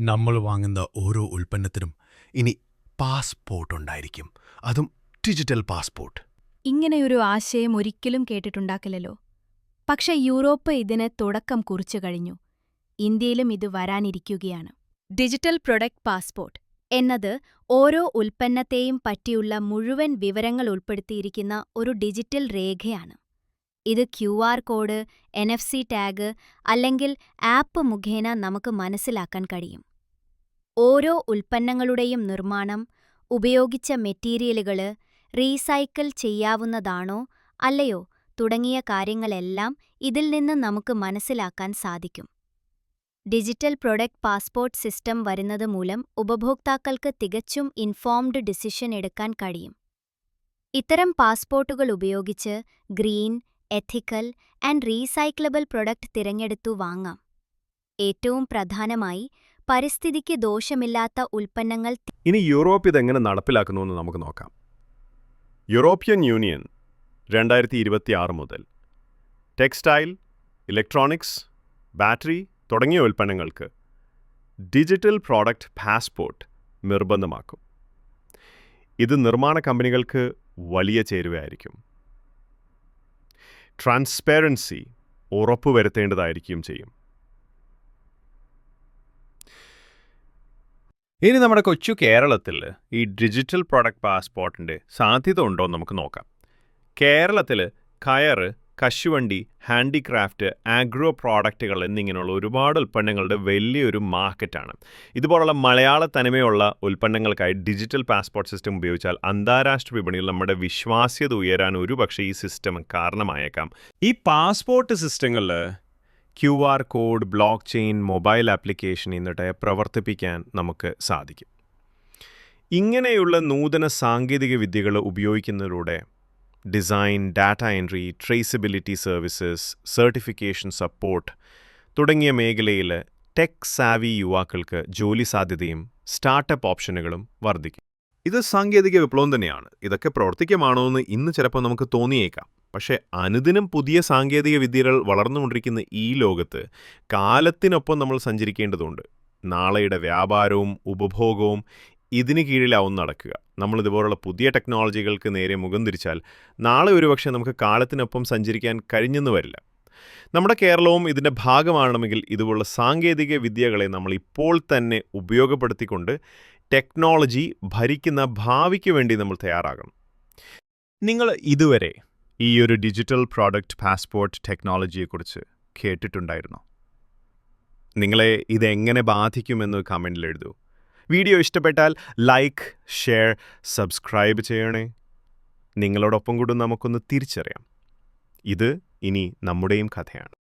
നമ്മൾ വാങ്ങുന്ന ഓരോ ഉൽപ്പന്നത്തിനും ഇനി പാസ്പോർട്ട് ഉണ്ടായിരിക്കും. അതും ഡിജിറ്റൽ പാസ്പോർട്ട്. ഇങ്ങനെയൊരു ആശയം ഒരിക്കലും കേട്ടിട്ടുണ്ടാക്കില്ലല്ലോ. പക്ഷെ യൂറോപ്പ് ഇതിന് തുടക്കം കുറിച്ചു കഴിഞ്ഞു. ഇന്ത്യയിലും ഇത് വരാനിരിക്കുകയാണ്. ഡിജിറ്റൽ പ്രൊഡക്റ്റ് പാസ്പോർട്ട് എന്നത് ഓരോ ഉൽപ്പന്നത്തെയും പറ്റിയുള്ള മുഴുവൻ വിവരങ്ങൾ ഉൾപ്പെടുത്തിയിരിക്കുന്ന ഒരു ഡിജിറ്റൽ രേഖയാണ്. ഇത് Q R code N F C tag അല്ലെങ്കിൽ ആപ്പ് മുഖേന നമുക്ക് മനസ്സിലാക്കാൻ കഴിയും. ഓരോ ഉൽപ്പന്നങ്ങളുടെയും നിർമ്മാണം ഉപയോഗിച്ച മെറ്റീരിയലുകൾ റീസൈക്കിൾ ചെയ്യാവുന്നതാണോ അല്ലയോ തുടങ്ങിയ കാര്യങ്ങളെല്ലാം ഇതിൽ നിന്ന് നമുക്ക് മനസ്സിലാക്കാൻ സാധിക്കും. ഡിജിറ്റൽ പ്രൊഡക്റ്റ് പാസ്പോർട്ട് സിസ്റ്റം വരുന്നത് മൂലം ഉപഭോക്താക്കൾക്ക് തികച്ചും ഇൻഫോംഡ് ഡിസിഷൻ എടുക്കാൻ കഴിയും. ഇത്തരം പാസ്പോർട്ടുകൾ ഉപയോഗിച്ച് green ethical and recyclable product തിരഞ്ഞെടുത്തു വാങ്ങാം. ഏറ്റവും പ്രധാനമായി പരിസ്ഥിതിക്ക് ദോഷമില്ലാത്ത ഉൽപ്പന്നങ്ങൾ ഇനി യൂറോപ്പ് ഇതെങ്ങനെ നടപ്പിലാക്കുന്നുവെന്ന് നമുക്ക് നോക്കാം. യൂറോപ്യൻ യൂണിയൻ രണ്ടായിരത്തി ഇരുപത്തിയാറ് മുതൽ ടെക്സ്റ്റൈൽ ഇലക്ട്രോണിക്സ് ബാറ്ററി തുടങ്ങിയ ഉൽപ്പന്നങ്ങൾക്ക് ഡിജിറ്റൽ പ്രോഡക്റ്റ് പാസ്പോർട്ട് നിർബന്ധമാക്കും. ഇത് നിർമ്മാണ കമ്പനികൾക്ക് വലിയ ചേരുവയായിരിക്കും. ട്രാൻസ്പെറൻസി ഉറപ്പുവരുത്തേണ്ടതായിരിക്കും ചെയ്യും. ഇനി നമ്മുടെ കൊച്ചു കേരളത്തിൽ ഈ ഡിജിറ്റൽ പ്രൊഡക്റ്റ് പാസ്പോർട്ടിന്റെ സാധ്യത ഉണ്ടോ എന്ന് നമുക്ക് നോക്കാം. കേരളത്തിൽ കയർ കശുവണ്ടി ഹാൻഡിക്രാഫ്റ്റ് ആഗ്രോ പ്രോഡക്റ്റുകൾ എന്നിങ്ങനെയുള്ള ഒരുപാട് ഉൽപ്പന്നങ്ങളുടെ വലിയൊരു മാർക്കറ്റാണ് ഇതുപോലുള്ള മലയാള തനിമയുള്ള ഉൽപ്പന്നങ്ങൾക്കായി ഡിജിറ്റൽ പാസ്പോർട്ട് സിസ്റ്റം ഉപയോഗിച്ചാൽ അന്താരാഷ്ട്ര വിപണിയിൽ നമ്മുടെ വിശ്വാസ്യത ഉയരാൻ ഒരുപക്ഷെ ഈ സിസ്റ്റം കാരണമായേക്കാം. ഈ പാസ്പോർട്ട് സിസ്റ്റങ്ങളിൽ Q R code blockchain mobile application എന്നിട്ട് പ്രവർത്തിപ്പിക്കാൻ നമുക്ക് സാധിക്കും. ഇങ്ങനെയുള്ള നൂതന സാങ്കേതിക വിദ്യകൾ ഉപയോഗിക്കുന്നതിലൂടെ design data entry traceability services certification support തുടങ്ങിയ മേഖലയിൽ ടെക് സാവി യുവാക്കൾക്ക് ജോലി സാധ്യതയും സ്റ്റാർട്ടപ്പ് ഓപ്ഷനുകളും വർദ്ധിക്കും. ഇത് സാങ്കേതിക വിപ്ലവം തന്നെയാണ്. ഇതൊക്കെ പ്രവർത്തിക്കമാണോ എന്ന് ഇന്ന് ചിലപ്പോൾ നമുക്ക് തോന്നിയേക്കാം. പക്ഷേ അനുദിനം പുതിയ സാങ്കേതിക വിദ്യകൾ വളർന്നുകൊണ്ടിരിക്കുന്ന ഈ ലോകത്ത് കാലത്തിനൊപ്പം നമ്മൾ സഞ്ചരിക്കേണ്ടതുണ്ട്. നാളെയുടെ വ്യാപാരവും ഉപഭോഗവും ഇതിന് കീഴിലാവും നടക്കുക. നമ്മൾ ഇതുപോലുള്ള പുതിയ ടെക്നോളജികൾക്ക് നേരെ മുഖം തിരിച്ചാൽ നാളെ ഒരുപക്ഷെ നമുക്ക് കാലത്തിനൊപ്പം സഞ്ചരിക്കാൻ കഴിഞ്ഞെന്ന് വരില്ല. നമ്മുടെ കേരളവും ഇതിന്റെ ഭാഗമാണെങ്കിൽ ഇതുപോലുള്ള സാങ്കേതിക വിദ്യകളെ നമ്മൾ ഇപ്പോൾ തന്നെ ഉപയോഗപ്പെടുത്തിക്കൊണ്ട് ടെക്നോളജി ഭരിക്കുന്ന ഭാവിക്ക് വേണ്ടി നമ്മൾ തയ്യാറാകണം. നിങ്ങൾ ഇതുവരെ ഈ ഒരു ഡിജിറ്റൽ പ്രോഡക്റ്റ് പാസ്പോർട്ട് ടെക്നോളജിയെക്കുറിച്ച് കേട്ടിട്ടുണ്ടായിരുന്നോ? നിങ്ങളെ ഇതെങ്ങനെ ബാധിക്കുമെന്ന് കമന്റിൽ എഴുതൂ. വീഡിയോ ഇഷ്ടപ്പെട്ടാൽ ലൈക്ക് ഷെയർ സബ്സ്ക്രൈബ് ചെയ്യണേ. നിങ്ങളോടൊപ്പം കൂടെ നമുക്കൊന്ന് തിരിച്ചറിയാം. ഇത് ഇനി നമ്മുടെയും കഥയാണ്.